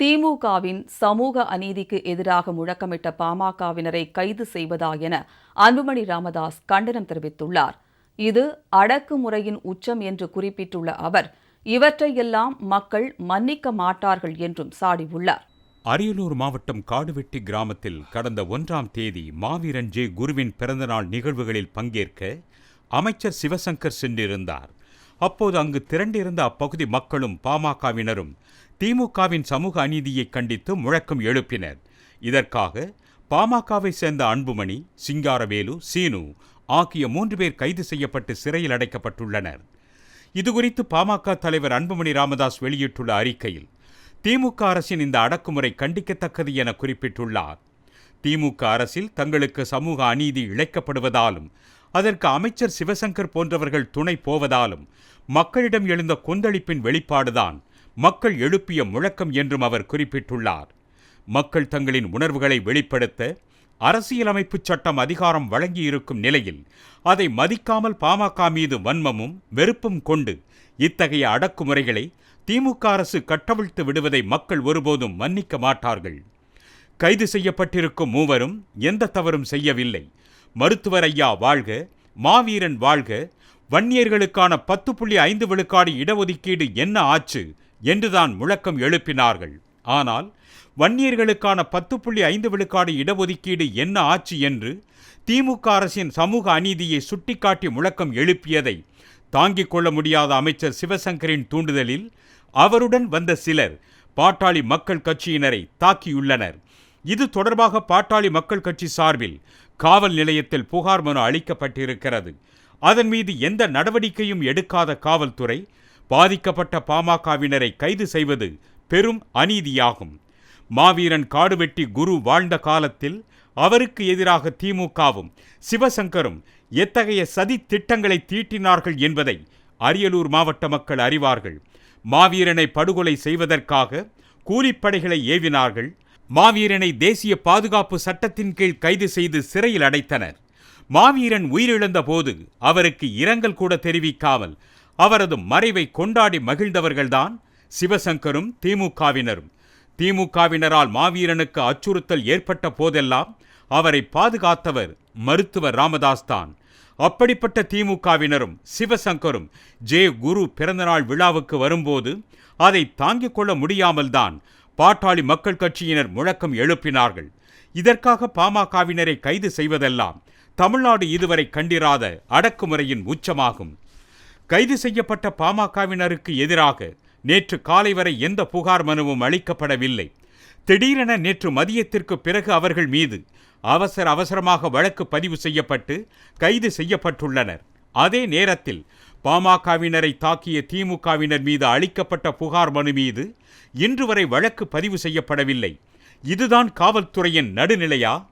திமுகவின் சமூக அநீதிக்கு எதிராக முழக்கமிட்ட பாமகவினரை கைது செய்வதா என அன்புமணி ராமதாஸ் கண்டனம் தெரிவித்துள்ளார். இது அடக்குமுறையின் உச்சம் என்று குறிப்பிட்டுள்ள அவர் இவற்றையெல்லாம் மக்கள் மன்னிக்க மாட்டார்கள் என்றும் சாடியுள்ளார். அரியலூர் மாவட்டம் காடுவெட்டி கிராமத்தில் கடந்த ஒன்றாம் தேதி மாவீரன் ஜே குருவின் பிறந்தநாள் நிகழ்வுகளில் பங்கேற்க அமைச்சர் சிவசங்கர் சென்றிருந்தார். அப்போது அங்கு திரண்டிருந்த அப்பகுதி மக்களும் பாமகவினரும் திமுகவின் சமூக அநீதியை கண்டித்து முழக்கம் எழுப்பினர். இதற்காக பாமகவை சேர்ந்த அன்புமணி சிங்காரவேலு சீனு ஆகிய மூன்று பேர் கைது செய்யப்பட்டு சிறையில் அடைக்கப்பட்டுள்ளனர். இதுகுறித்து பாமக தலைவர் அன்புமணி ராமதாஸ் வெளியிட்டுள்ள அறிக்கையில் திமுக அரசின் இந்த அடக்குமுறை கண்டிக்கத்தக்கது என குறிப்பிட்டுள்ளார். திமுக அரசில் தங்களுக்கு சமூக அநீதி இழைக்கப்படுவதாலும் அதற்கு அமைச்சர் சிவசங்கர் போன்றவர்கள் துணை போவதாலும் மக்களிடம் எழுந்த கொந்தளிப்பின் வெளிப்பாடுதான் மக்கள் எழுப்பிய முழக்கம் என்றும் அவர் குறிப்பிட்டுள்ளார். மக்கள் தங்களின் உணர்வுகளை வெளிப்படுத்த அரசியலமைப்பு சட்டம் அதிகாரம் வழங்கியிருக்கும் நிலையில் அதை மதிக்காமல் பாமக மீது வன்மமும் வெறுப்பும் கொண்டு இத்தகைய அடக்குமுறைகளை திமுக அரசு கட்டவிழ்த்து விடுவதை மக்கள் ஒருபோதும் மன்னிக்க மாட்டார்கள். கைது செய்யப்பட்டிருக்கும் மூவரும் எந்த தவறும் செய்யவில்லை. மருத்துவர் ஐயா வாழ்க மாவீரன் வாழ்க வன்னியர்களுக்கான பத்து புள்ளி ஐந்து விழுக்காடு இடஒதுக்கீடு என்ன ஆச்சு என்றுதான் முழக்கம் எழுப்பினார்கள். ஆனால் வன்னியர்களுக்கான பத்து புள்ளி ஐந்து விழுக்காடு இடஒதுக்கீடு என்ன ஆச்சு என்று திமுக அரசின் சமூக அநீதியை சுட்டிக்காட்டி முழக்கம் எழுப்பியதை தாங்கிக் கொள்ள முடியாத அமைச்சர் சிவசங்கரின் தூண்டுதலில் அவருடன் வந்த சிலர் பாட்டாளி மக்கள் கட்சியினரை தாக்கியுள்ளனர். இது தொடர்பாக பாட்டாளி மக்கள் கட்சி சார்பில் காவல் நிலையத்தில் புகார் மனு அளிக்கப்பட்டிருக்கிறது. அதன் மீது எந்த நடவடிக்கையும் எடுக்காத காவல்துறை பாதிக்கப்பட்ட பாமகவினரை கைது செய்வது பெரும் அநீதியாகும். மாவீரன் காடுவெட்டி குரு வாழ்ந்த காலத்தில் அவருக்கு எதிராக திமுகவும் சிவசங்கரும் எத்தகைய சதி திட்டங்களை தீட்டினார்கள் என்பதை அரியலூர் மாவட்ட மக்கள் அறிவார்கள். மாவீரனை படுகொலை செய்வதற்காக கூலிப்படைகளை ஏவினார்கள். மாவீரனை தேசிய பாதுகாப்பு சட்டத்தின் கீழ் கைது செய்து சிறையில் அடைத்தனர். மாவீரன் உயிரிழந்த போது அவருக்கு இரங்கல் கூட தெரிவிக்காமல் அவரது மறைவை கொண்டாடி மகிழ்ந்தவர்கள்தான் சிவசங்கரும் திமுகவினரும். திமுகவினரால் மாவீரனுக்கு அச்சுறுத்தல் ஏற்பட்ட போதெல்லாம் அவரை பாதுகாத்தவர் மருத்துவர் ராமதாஸ் தான். அப்படிப்பட்ட திமுகவினரும் சிவசங்கரும் ஜே குரு பிறந்தநாள் விழாவுக்கு வரும்போது அதை தாங்கிக் கொள்ள முடியாமல்தான் பாட்டாளி மக்கள் கட்சியினர் முழக்கம் எழுப்பினார்கள். இதற்காக பாமகவினரை கைது செய்வதெல்லாம் தமிழ்நாடு இதுவரை கண்டிராத அடக்குமுறையின் உச்சமாகும். கைது செய்யப்பட்ட பாமகவினருக்கு எதிராக நேற்று காலை வரை எந்த புகார் மனுவும் அளிக்கப்படவில்லை. திடீரென நேற்று மதியத்திற்கு பிறகு அவர்கள் மீது அவசர அவசரமாக வழக்கு பதிவு செய்யப்பட்டு கைது செய்யப்பட்டுள்ளனர். அதே நேரத்தில் பாமகவினரை தாக்கிய திமுகவினர் மீது அளிக்கப்பட்ட புகார் மனு மீது இன்று வரை வழக்கு பதிவு செய்யப்படவில்லை. இதுதான் காவல்துறையின் நடுநிலையா?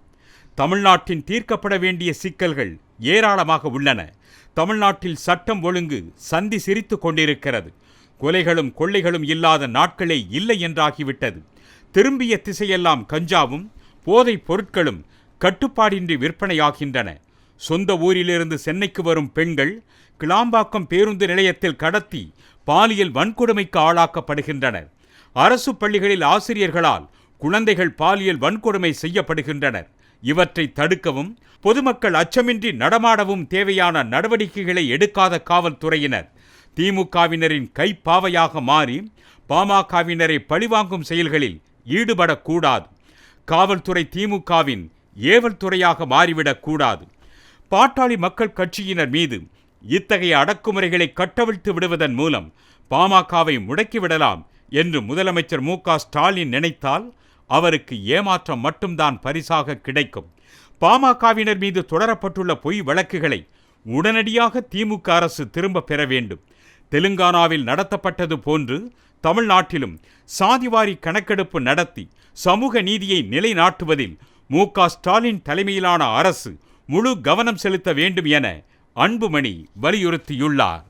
தமிழ்நாட்டின் தீர்க்கப்பட வேண்டிய சிக்கல்கள் ஏராளமாக உள்ளன. தமிழ்நாட்டில் சட்டம் ஒழுங்கு சந்தி சிரித்து கொண்டிருக்கிறது. கொலைகளும் கொள்ளைகளும் இல்லாத நாட்களே இல்லை என்றாகிவிட்டது. திரும்பிய திசையெல்லாம் கஞ்சாவும் போதைப் பொருட்களும் கட்டுப்பாடின்றி விற்பனையாகின்றன. சொந்த ஊரிலிருந்து சென்னைக்கு வரும் பெண்கள் கிளாம்பாக்கம் பேருந்து நிலையத்தில் கடத்தி பாலியல் வன்கொடுமைக்கு ஆளாக்கப்படுகின்றனர். அரசு பள்ளிகளில் ஆசிரியர்களால் குழந்தைகள் பாலியல் வன்கொடுமை செய்யப்படுகின்றனர். இவற்றை தடுக்கவும் பொதுமக்கள் அச்சமின்றி நடமாடவும் தேவையான நடவடிக்கைகளை எடுக்காத காவல்துறையினர். திமுகவினரின் கைப்பாவையாக மாறி பாமகவினரை பழிவாங்கும் செயல்களில் ஈடுபடக்கூடாது. காவல்துறை திமுகவின் ஏவல் துறையாக மாறிவிடக்கூடாது. பாட்டாளி மக்கள் கட்சியினர் மீது இத்தகைய அடக்குமுறைகளை கட்டவிழ்த்து விடுவதன் மூலம் பாமகவை முடக்கிவிடலாம் என்று முதலமைச்சர் மு ஸ்டாலின் நினைத்தால் அவருக்கு ஏமாற்றம் மட்டும்தான் பரிசாக கிடைக்கும். பாமகவினர் மீது தொடரப்பட்டுள்ள பொய் வழக்குகளை உடனடியாக திமுக அரசு திரும்ப பெற வேண்டும். தெலுங்கானாவில் நடத்தப்பட்டது போன்று தமிழ்நாட்டிலும் சாதிவாரி கணக்கெடுப்பு நடத்தி சமூக நீதியை நிலைநாட்டுவதில் மு ஸ்டாலின் தலைமையிலான அரசு முழு கவனம் செலுத்த வேண்டும் என அன்புமணி வலியுறுத்தியுள்ளார்.